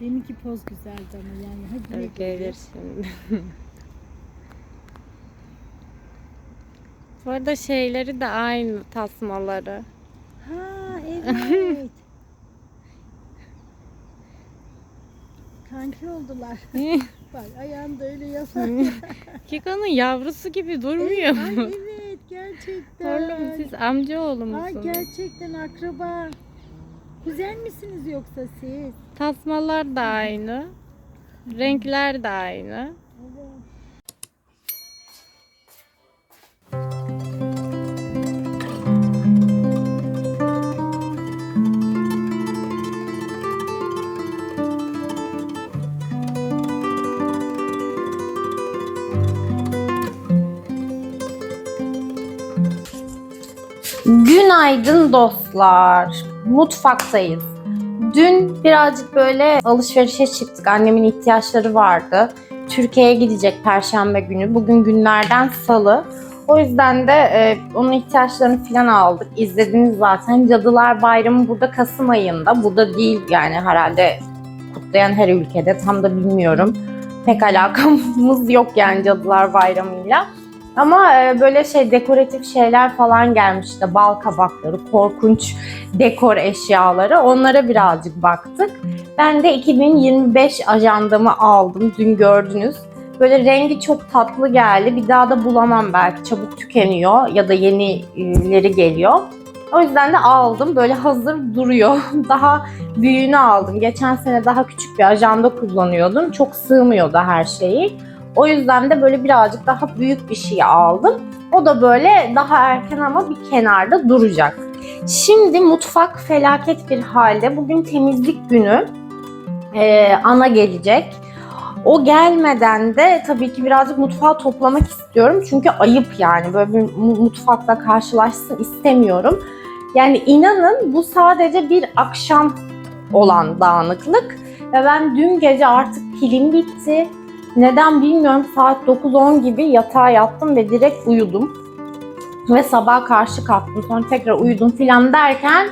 Deminki poz güzeldi ama yani. Hadi ne Gelir şimdi. Bu arada şeyleri de aynı tasmaları. Ha evet. Kanki oldular. Bak ayağım da öyle yasak. Kiko'nun yavrusu gibi durmuyor Ay mu? evet gerçekten. Oğlum siz amcaoğlu Ay musunuz? gerçekten akraba. Kuzen misiniz yoksa siz? Tasmalar da aynı. Renkler de aynı. Günaydın dostlar. Mutfaktayız. Dün birazcık böyle alışverişe çıktık. Annemin ihtiyaçları vardı. Türkiye'ye gidecek perşembe günü. Bugün günlerden salı. O yüzden de e, onun ihtiyaçlarını falan aldık. İzlediniz zaten. Cadılar Bayramı burada Kasım ayında. Burada değil yani herhalde kutlayan her ülkede. Tam da bilmiyorum. Pek alakamız yok yani Cadılar Bayramı'yla. Ama e, böyle şey dekoratif şeyler falan gelmiş işte bal kabakları, korkunç dekor eşyaları. Onlara birazcık baktık. Ben de 2025 ajandamı aldım. Dün gördünüz. Böyle rengi çok tatlı geldi. Bir daha da bulamam belki. Çabuk tükeniyor ya da yenileri geliyor. O yüzden de aldım. Böyle hazır duruyor. Daha büyüğünü aldım. Geçen sene daha küçük bir ajanda kullanıyordum. Çok sığmıyordu her şeyi. O yüzden de böyle birazcık daha büyük bir şey aldım. O da böyle daha erken ama bir kenarda duracak. Şimdi mutfak felaket bir halde. Bugün temizlik günü. Ee, ana gelecek. O gelmeden de tabii ki birazcık mutfağı toplamak istiyorum. Çünkü ayıp yani böyle bir mu- mutfakla karşılaşsın istemiyorum. Yani inanın bu sadece bir akşam olan dağınıklık. Ve ben dün gece artık pilim bitti. Neden bilmiyorum saat 9-10 gibi yatağa yattım ve direkt uyudum. Ve sabah karşı kalktım sonra tekrar uyudum filan derken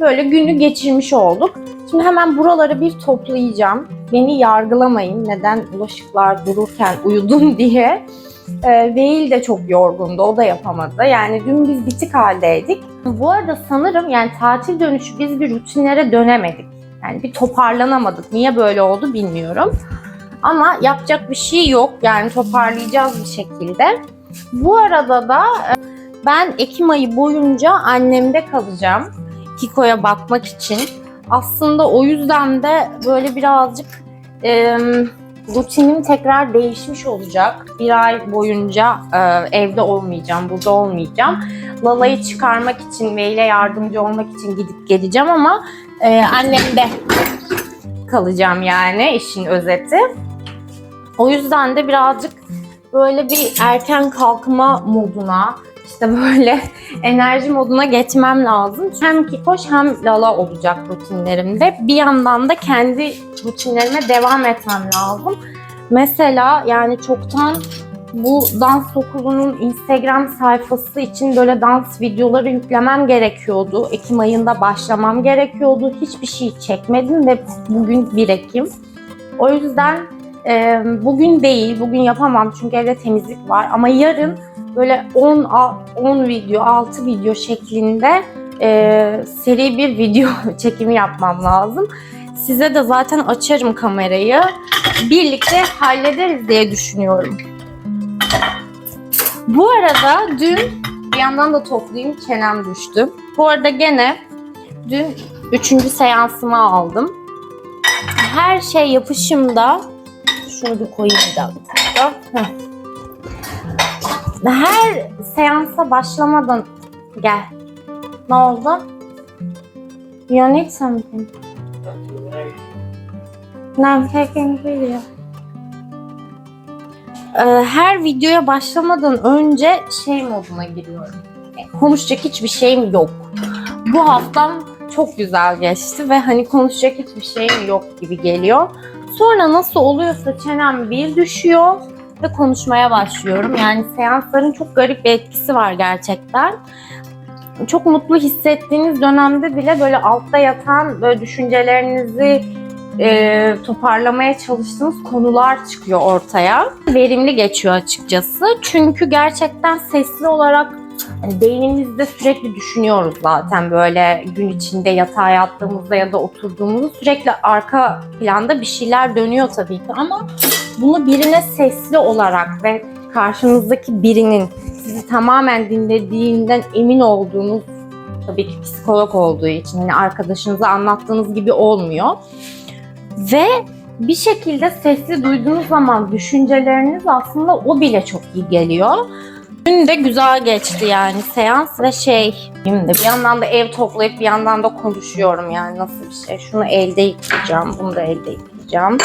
böyle günü geçirmiş olduk. Şimdi hemen buraları bir toplayacağım. Beni yargılamayın neden bulaşıklar dururken uyudum diye. Ee, Veil de çok yorgundu, o da yapamadı. Yani dün biz bitik haldeydik. Bu arada sanırım yani tatil dönüşü biz bir rutinlere dönemedik. Yani bir toparlanamadık. Niye böyle oldu bilmiyorum. Ama yapacak bir şey yok. Yani toparlayacağız bir şekilde. Bu arada da e, ben Ekim ayı boyunca annemde kalacağım. Kiko'ya bakmak için. Aslında o yüzden de böyle birazcık e, rutinim tekrar değişmiş olacak. Bir ay boyunca e, evde olmayacağım, burada olmayacağım. Lala'yı çıkarmak için ve ile yardımcı olmak için gidip geleceğim ama e, annemde kalacağım yani işin özeti. O yüzden de birazcık böyle bir erken kalkma moduna, işte böyle enerji moduna geçmem lazım. Hem Kikoş hem Lala olacak rutinlerimde. Bir yandan da kendi rutinlerime devam etmem lazım. Mesela yani çoktan bu dans okulunun Instagram sayfası için böyle dans videoları yüklemem gerekiyordu. Ekim ayında başlamam gerekiyordu. Hiçbir şey çekmedim ve bugün 1 Ekim. O yüzden ee, bugün değil, bugün yapamam çünkü evde temizlik var ama yarın böyle 10 a- 10 video, 6 video şeklinde e, seri bir video çekimi yapmam lazım. Size de zaten açarım kamerayı. Birlikte hallederiz diye düşünüyorum. Bu arada dün bir yandan da toplayayım çenem düştü. Bu arada gene dün üçüncü seansımı aldım. Her şey yapışımda şunu bir koyayım bir dakika. Her seansa başlamadan gel. Ne oldu? You need something. No, I'm taking video. Her videoya başlamadan önce şey moduna giriyorum. E, Konuşacak hiçbir şeyim yok. Bu haftam çok güzel geçti ve hani konuşacak hiçbir şeyim yok gibi geliyor. Sonra nasıl oluyorsa çenem bir düşüyor ve konuşmaya başlıyorum. Yani seansların çok garip bir etkisi var gerçekten. çok mutlu hissettiğiniz dönemde bile böyle altta yatan böyle düşüncelerinizi e, toparlamaya çalıştığınız konular çıkıyor ortaya. Verimli geçiyor açıkçası. Çünkü gerçekten sesli olarak hani beynimizde sürekli düşünüyoruz zaten böyle gün içinde yatağa yattığımızda ya da oturduğumuzda sürekli arka planda bir şeyler dönüyor tabii ki ama bunu birine sesli olarak ve karşınızdaki birinin sizi tamamen dinlediğinden emin olduğunuz tabii ki psikolog olduğu için hani arkadaşınıza anlattığınız gibi olmuyor. Ve bir şekilde sesli duyduğunuz zaman düşünceleriniz aslında o bile çok iyi geliyor. Dün de güzel geçti yani seans ve şey şimdi bir yandan da ev toplayıp bir yandan da konuşuyorum yani nasıl bir şey. Şunu elde yıkayacağım, bunu da elde yıkayacağım.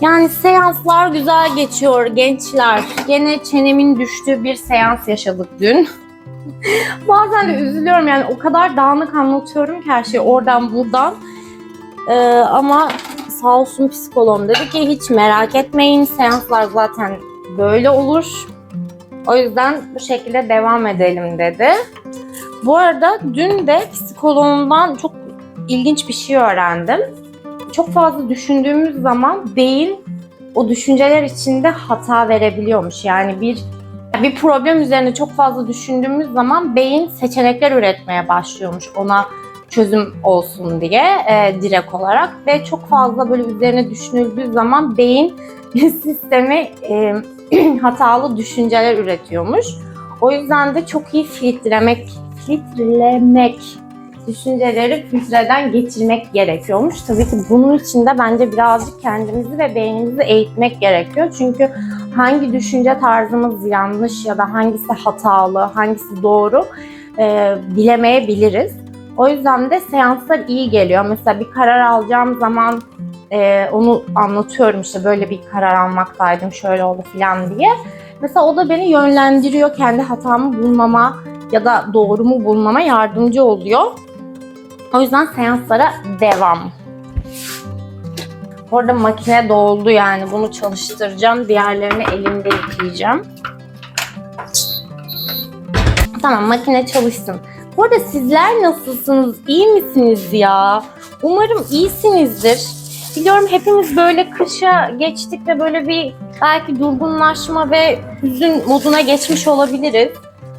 Yani seanslar güzel geçiyor gençler. Gene çenemin düştüğü bir seans yaşadık dün. Bazen de üzülüyorum yani o kadar dağınık anlatıyorum ki her şeyi oradan buradan. Ee, ama sağ olsun psikologum dedi ki hiç merak etmeyin seanslar zaten böyle olur. O yüzden bu şekilde devam edelim dedi. Bu arada dün de psikologumdan çok ilginç bir şey öğrendim. Çok fazla düşündüğümüz zaman beyin o düşünceler içinde hata verebiliyormuş. Yani bir bir problem üzerine çok fazla düşündüğümüz zaman beyin seçenekler üretmeye başlıyormuş ona çözüm olsun diye e, direkt olarak ve çok fazla böyle üzerine düşünüldüğü zaman beyin sistemi e, hatalı düşünceler üretiyormuş. O yüzden de çok iyi filtremek, filtrelemek, düşünceleri filtreden geçirmek gerekiyormuş. Tabii ki bunun için de bence birazcık kendimizi ve beynimizi eğitmek gerekiyor. Çünkü hangi düşünce tarzımız yanlış ya da hangisi hatalı, hangisi doğru e, bilemeyebiliriz. O yüzden de seanslar iyi geliyor. Mesela bir karar alacağım zaman e, onu anlatıyorum işte böyle bir karar almaktaydım şöyle oldu falan diye. Mesela o da beni yönlendiriyor kendi hatamı bulmama ya da doğrumu bulmama yardımcı oluyor. O yüzden seanslara devam. Orada makine doldu yani bunu çalıştıracağım. Diğerlerini elimde yıkayacağım. Tamam makine çalışsın. Bu arada sizler nasılsınız? İyi misiniz ya? Umarım iyisinizdir. Biliyorum hepimiz böyle kışa geçtik ve böyle bir belki durgunlaşma ve hüzün moduna geçmiş olabiliriz.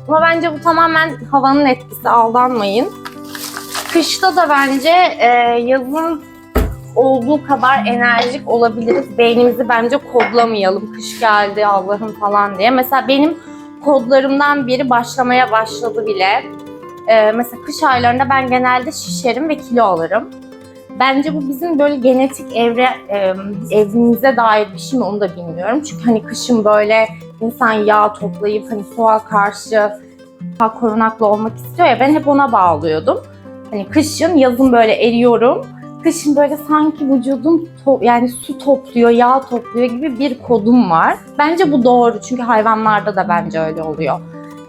Ama bence bu tamamen havanın etkisi aldanmayın. Kışta da bence e, yazın olduğu kadar enerjik olabiliriz. Beynimizi bence kodlamayalım. Kış geldi Allah'ım falan diye. Mesela benim kodlarımdan biri başlamaya başladı bile. Ee, mesela kış aylarında ben genelde şişerim ve kilo alırım. Bence bu bizim böyle genetik evre e, evrimize dair bir şey mi onu da bilmiyorum. Çünkü hani kışın böyle insan yağ toplayıp hani soğuğa karşı daha korunaklı olmak istiyor ya ben hep ona bağlıyordum. Hani kışın yazın böyle eriyorum. Kışın böyle sanki vücudum yani su topluyor, yağ topluyor gibi bir kodum var. Bence bu doğru çünkü hayvanlarda da bence öyle oluyor.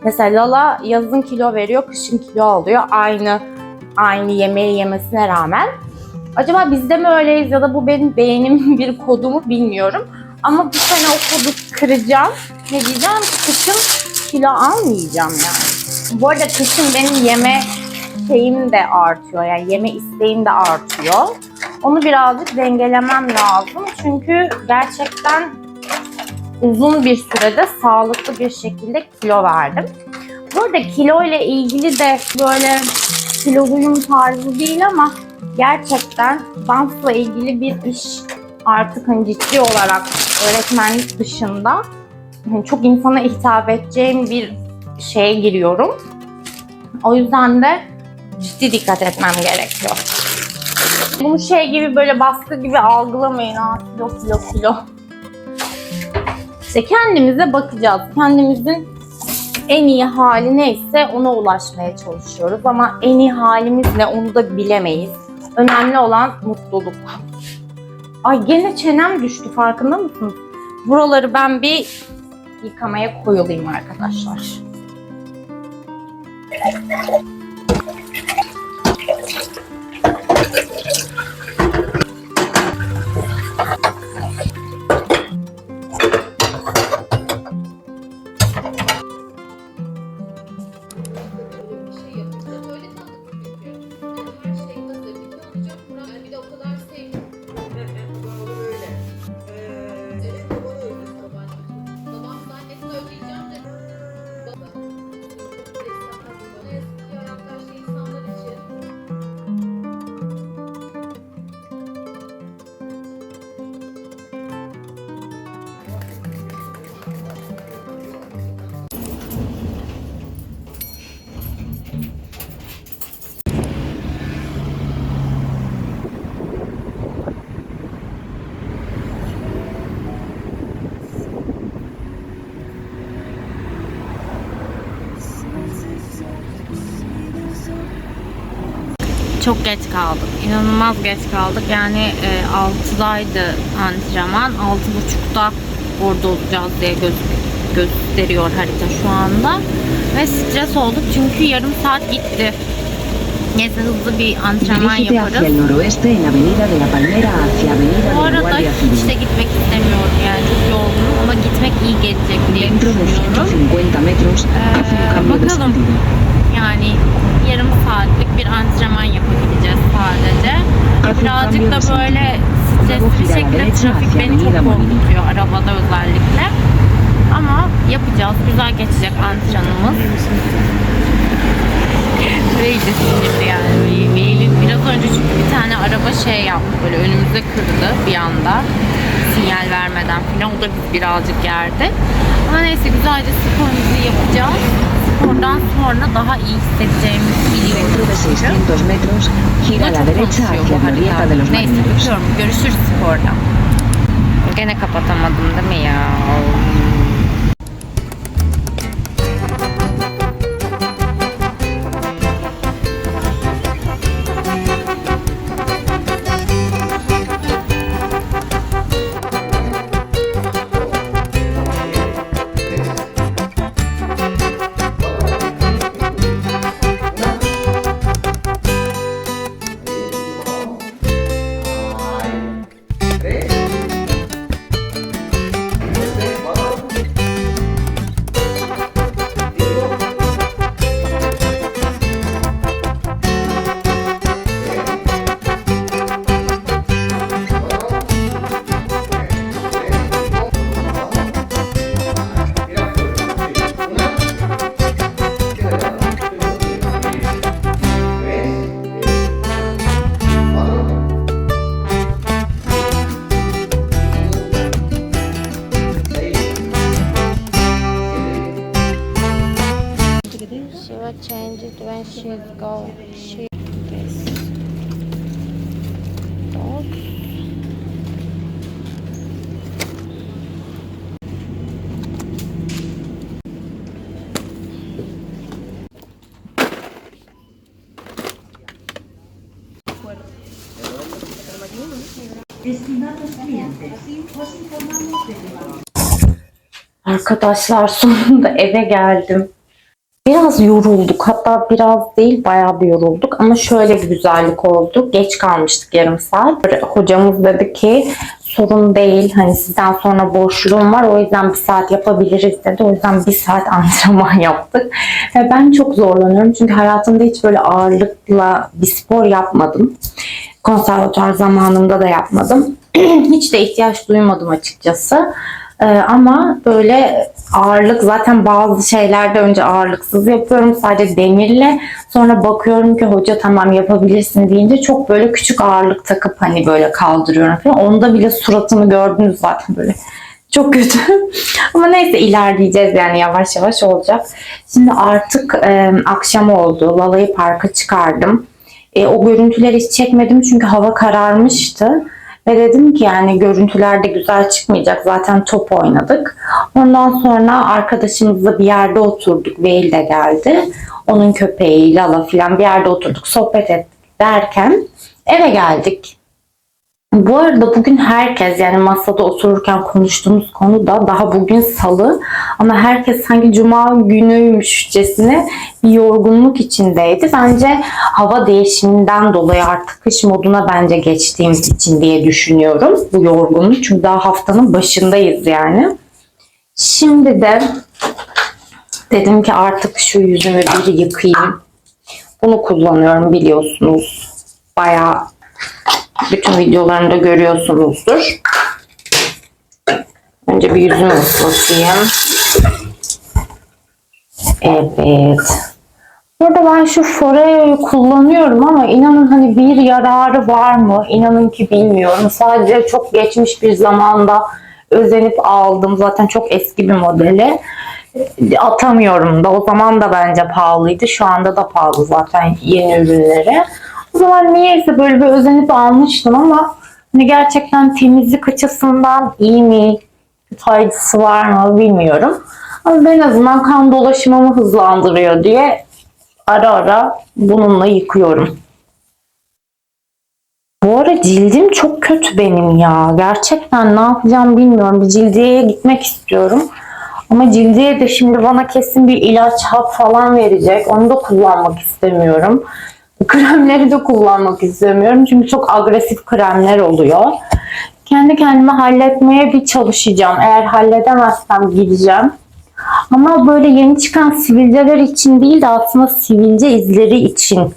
Mesela Lala yazın kilo veriyor, kışın kilo alıyor. Aynı aynı yemeği yemesine rağmen. Acaba bizde mi öyleyiz ya da bu benim beynimin bir kodu mu bilmiyorum. Ama bu sene o kodu kıracağım. Ne diyeceğim? Kışın kilo almayacağım yani. Bu arada kışın benim yeme şeyim de artıyor. Yani yeme isteğim de artıyor. Onu birazcık dengelemem lazım. Çünkü gerçekten uzun bir sürede sağlıklı bir şekilde kilo verdim. Bu arada kilo ile ilgili de böyle kiloluyum tarzı değil ama gerçekten dansla ilgili bir iş artık hani ciddi olarak öğretmenlik dışında hani çok insana hitap edeceğim bir şeye giriyorum. O yüzden de ciddi dikkat etmem gerekiyor. Bunu şey gibi böyle baskı gibi algılamayın. Aa, kilo kilo kilo. İşte kendimize bakacağız. Kendimizin en iyi hali neyse ona ulaşmaya çalışıyoruz. Ama en iyi halimiz ne onu da bilemeyiz. Önemli olan mutluluk. Ay gene çenem düştü farkında mısınız? Buraları ben bir yıkamaya koyulayım arkadaşlar. Çok geç kaldık. İnanılmaz geç kaldık. Yani e, 6'daydı antrenman. 6.30'da orada olacağız diye göz- gösteriyor harita şu anda. Ve stres olduk çünkü yarım saat gitti. Neyse hızlı bir antrenman yaparız. Bu arada hiç de gitmek istemiyorum yani çok yorgunum ama gitmek iyi gelecek diye düşünüyorum. 150 metros, haz un cambio de bakalım. Yani yarım saatlik bir antrenman. Birazcık da böyle stresli bir şekilde trafik beni çok korkutuyor arabada özellikle. Ama yapacağız. Güzel geçecek antrenmanımız. Ve iyice sinirli yani. Eylül biraz önce çünkü bir tane araba şey yaptı böyle önümüze kırdı bir anda. Sinyal vermeden falan. O da birazcık gerdi. Ama neyse güzelce sporumuzu yapacağız. Spordan sonra daha iyi hissedeceğimizi biliyorum. Dentro de 600 metros, gira a la Çok derecha konuşuyor hacia bu harita. los Neyse öpüyorum. Görüşürüz sporda. Gene kapatamadım değil mi ya? Arkadaşlar sonunda eve geldim. Biraz yorulduk. Hatta biraz değil bayağı bir yorulduk. Ama şöyle bir güzellik oldu. Geç kalmıştık yarım saat. Hocamız dedi ki sorun değil. Hani sizden sonra boşluğum var. O yüzden bir saat yapabiliriz dedi. O yüzden bir saat antrenman yaptık. Ve ben çok zorlanıyorum. Çünkü hayatımda hiç böyle ağırlıkla bir spor yapmadım. Konservatuar zamanında da yapmadım. hiç de ihtiyaç duymadım açıkçası. Ee, ama böyle ağırlık zaten bazı şeylerde önce ağırlıksız yapıyorum sadece demirle sonra bakıyorum ki hoca tamam yapabilirsin deyince çok böyle küçük ağırlık takıp hani böyle kaldırıyorum falan. Onda bile suratımı gördünüz zaten böyle çok kötü. Ama neyse ilerleyeceğiz yani yavaş yavaş olacak. Şimdi artık e, akşam oldu. Lalayı parka çıkardım. E, o görüntüleri hiç çekmedim çünkü hava kararmıştı. Ve dedim ki yani görüntüler de güzel çıkmayacak. Zaten top oynadık. Ondan sonra arkadaşımızla bir yerde oturduk. Veil de geldi. Onun köpeği Lala falan bir yerde oturduk. Sohbet ettik derken eve geldik. Bu arada bugün herkes yani masada otururken konuştuğumuz konu da daha bugün salı ama herkes sanki cuma günüymüşçesine bir yorgunluk içindeydi. Bence hava değişiminden dolayı artık kış moduna bence geçtiğimiz için diye düşünüyorum bu yorgunluk. Çünkü daha haftanın başındayız yani. Şimdi de dedim ki artık şu yüzümü bir yıkayayım. Bunu kullanıyorum biliyorsunuz. Bayağı bütün videolarımda görüyorsunuzdur. Önce bir yüzümü ıslatayım. Evet. Burada ben şu Foreo'yu kullanıyorum ama inanın hani bir yararı var mı? İnanın ki bilmiyorum. Sadece çok geçmiş bir zamanda özenip aldım. Zaten çok eski bir modeli. Atamıyorum da. O zaman da bence pahalıydı. Şu anda da pahalı zaten yeni ürünleri. Zaman niyeyse böyle bir özenip almıştım ama hani gerçekten temizlik açısından iyi mi? Faydası var mı bilmiyorum. Ama en azından kan dolaşımımı hızlandırıyor diye ara ara bununla yıkıyorum. Bu ara cildim çok kötü benim ya. Gerçekten ne yapacağım bilmiyorum. Bir cildiyeye gitmek istiyorum. Ama cildiye de şimdi bana kesin bir ilaç hap falan verecek. Onu da kullanmak istemiyorum. Kremleri de kullanmak istemiyorum. Çünkü çok agresif kremler oluyor. Kendi kendime halletmeye bir çalışacağım. Eğer halledemezsem gideceğim. Ama böyle yeni çıkan sivilceler için değil de aslında sivilce izleri için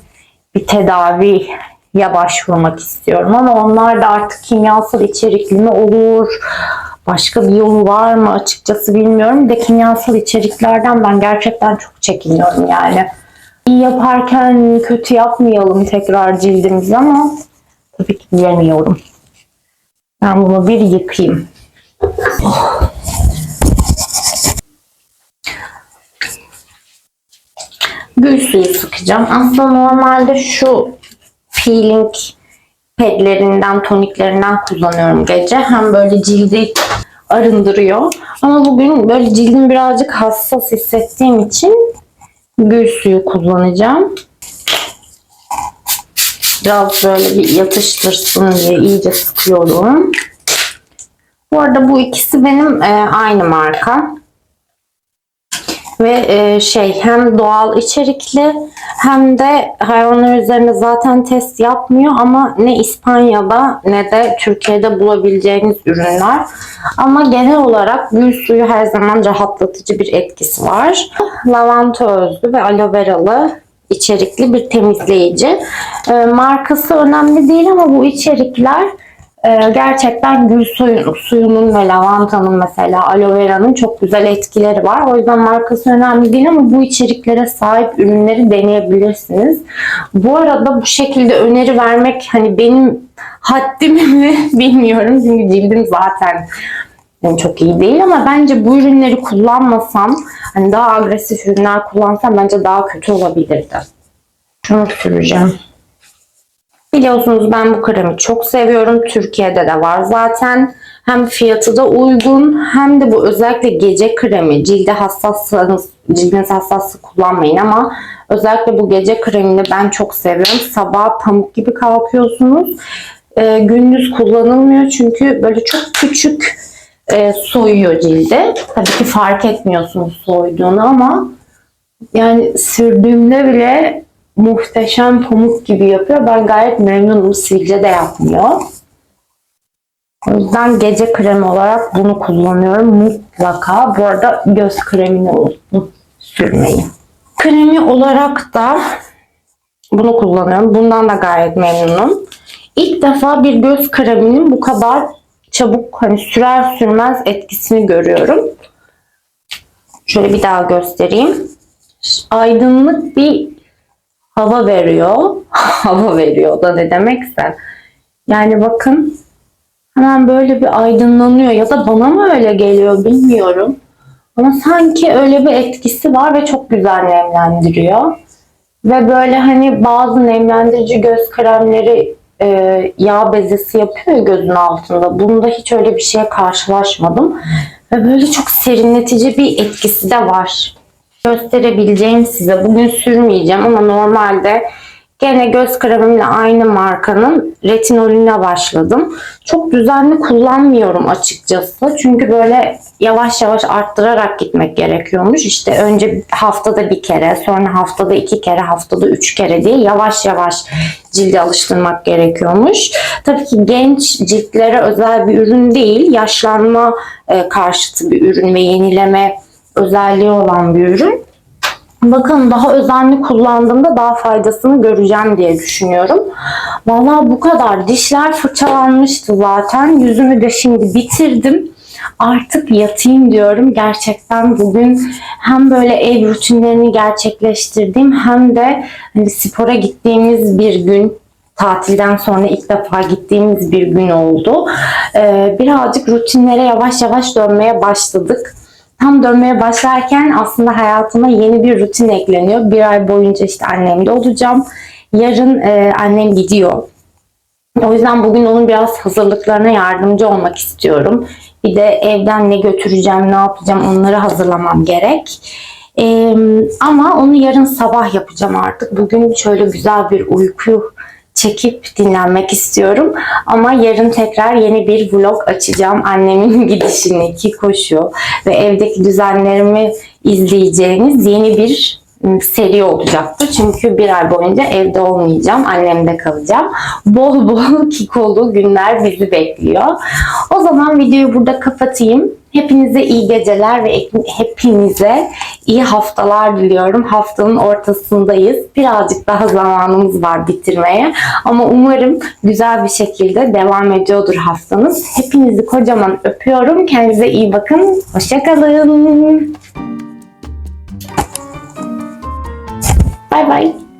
bir tedaviye başvurmak istiyorum. Ama onlar da artık kimyasal içerikli mi olur? Başka bir yolu var mı açıkçası bilmiyorum. Bir de kimyasal içeriklerden ben gerçekten çok çekiniyorum yani. İyi yaparken kötü yapmayalım tekrar cildimizi ama tabii ki bilemiyorum. Ben bunu bir yıkayayım. Gül suyu sıkacağım. Aslında normalde şu peeling pedlerinden, toniklerinden kullanıyorum gece. Hem böyle cildi arındırıyor. Ama bugün böyle cildim birazcık hassas hissettiğim için gül suyu kullanacağım. Biraz böyle bir yatıştırsın diye iyice sıkıyorum. Bu arada bu ikisi benim e, aynı marka. Ve e, şey hem doğal içerikli hem de hayvanlar üzerinde zaten test yapmıyor ama ne İspanya'da ne de Türkiye'de bulabileceğiniz ürünler. Ama genel olarak gül suyu her zaman rahatlatıcı bir etkisi var. Lavanta özlü ve aloe veralı içerikli bir temizleyici. E, markası önemli değil ama bu içerikler ee, gerçekten gül suyu, suyunun ve lavantanın mesela aloe vera'nın çok güzel etkileri var. O yüzden markası önemli değil ama bu içeriklere sahip ürünleri deneyebilirsiniz. Bu arada bu şekilde öneri vermek hani benim haddim mi bilmiyorum. Çünkü cildim zaten yani çok iyi değil ama bence bu ürünleri kullanmasam hani daha agresif ürünler kullansam bence daha kötü olabilirdi. Şunu süreceğim. Biliyorsunuz ben bu kremi çok seviyorum. Türkiye'de de var zaten. Hem fiyatı da uygun hem de bu özellikle gece kremi. Cilde hassassanız, cildiniz hassası kullanmayın ama özellikle bu gece kremini ben çok seviyorum. Sabah pamuk gibi kalkıyorsunuz. Ee, gündüz kullanılmıyor çünkü böyle çok küçük e, soyuyor cilde. Tabii ki fark etmiyorsunuz soyduğunu ama yani sürdüğümde bile muhteşem pamuk gibi yapıyor. Ben gayet memnunum. Sivilce de yapmıyor. O yüzden gece kremi olarak bunu kullanıyorum mutlaka. Bu arada göz kremini unuttum sürmeyi. Kremi olarak da bunu kullanıyorum. Bundan da gayet memnunum. İlk defa bir göz kreminin bu kadar çabuk hani sürer sürmez etkisini görüyorum. Şöyle bir daha göstereyim. Aydınlık bir hava veriyor. hava veriyor da ne demekse. Yani bakın hemen böyle bir aydınlanıyor ya da bana mı öyle geliyor bilmiyorum. Ama sanki öyle bir etkisi var ve çok güzel nemlendiriyor. Ve böyle hani bazı nemlendirici göz kremleri e, yağ bezesi yapıyor ya gözün altında. Bunda hiç öyle bir şeye karşılaşmadım. Ve böyle çok serinletici bir etkisi de var gösterebileceğim size. Bugün sürmeyeceğim ama normalde gene göz kremimle aynı markanın retinolüne başladım. Çok düzenli kullanmıyorum açıkçası. Çünkü böyle yavaş yavaş arttırarak gitmek gerekiyormuş. İşte önce haftada bir kere, sonra haftada iki kere, haftada üç kere diye yavaş yavaş cildi alıştırmak gerekiyormuş. Tabii ki genç ciltlere özel bir ürün değil. Yaşlanma e, karşıtı bir ürün ve yenileme özelliği olan bir ürün. Bakın daha özenli kullandığımda daha faydasını göreceğim diye düşünüyorum. Vallahi bu kadar. Dişler fırçalanmıştı zaten. Yüzümü de şimdi bitirdim. Artık yatayım diyorum. Gerçekten bugün hem böyle ev rutinlerini gerçekleştirdiğim hem de hani spora gittiğimiz bir gün tatilden sonra ilk defa gittiğimiz bir gün oldu. Ee, birazcık rutinlere yavaş yavaş dönmeye başladık tam dönmeye başlarken aslında hayatıma yeni bir rutin ekleniyor. Bir ay boyunca işte annemde olacağım. Yarın e, annem gidiyor. O yüzden bugün onun biraz hazırlıklarına yardımcı olmak istiyorum. Bir de evden ne götüreceğim, ne yapacağım onları hazırlamam gerek. Ee, ama onu yarın sabah yapacağım artık. Bugün şöyle güzel bir uyku çekip dinlenmek istiyorum. Ama yarın tekrar yeni bir vlog açacağım. Annemin gidişini, Kikoş'u ve evdeki düzenlerimi izleyeceğiniz yeni bir ım, seri olacaktı. Çünkü bir ay boyunca evde olmayacağım. Annemde kalacağım. Bol bol kikolu günler bizi bekliyor. O zaman videoyu burada kapatayım. Hepinize iyi geceler ve hepinize iyi haftalar diliyorum. Haftanın ortasındayız. Birazcık daha zamanımız var bitirmeye. Ama umarım güzel bir şekilde devam ediyordur haftanız. Hepinizi kocaman öpüyorum. Kendinize iyi bakın. Hoşçakalın. Bay bay.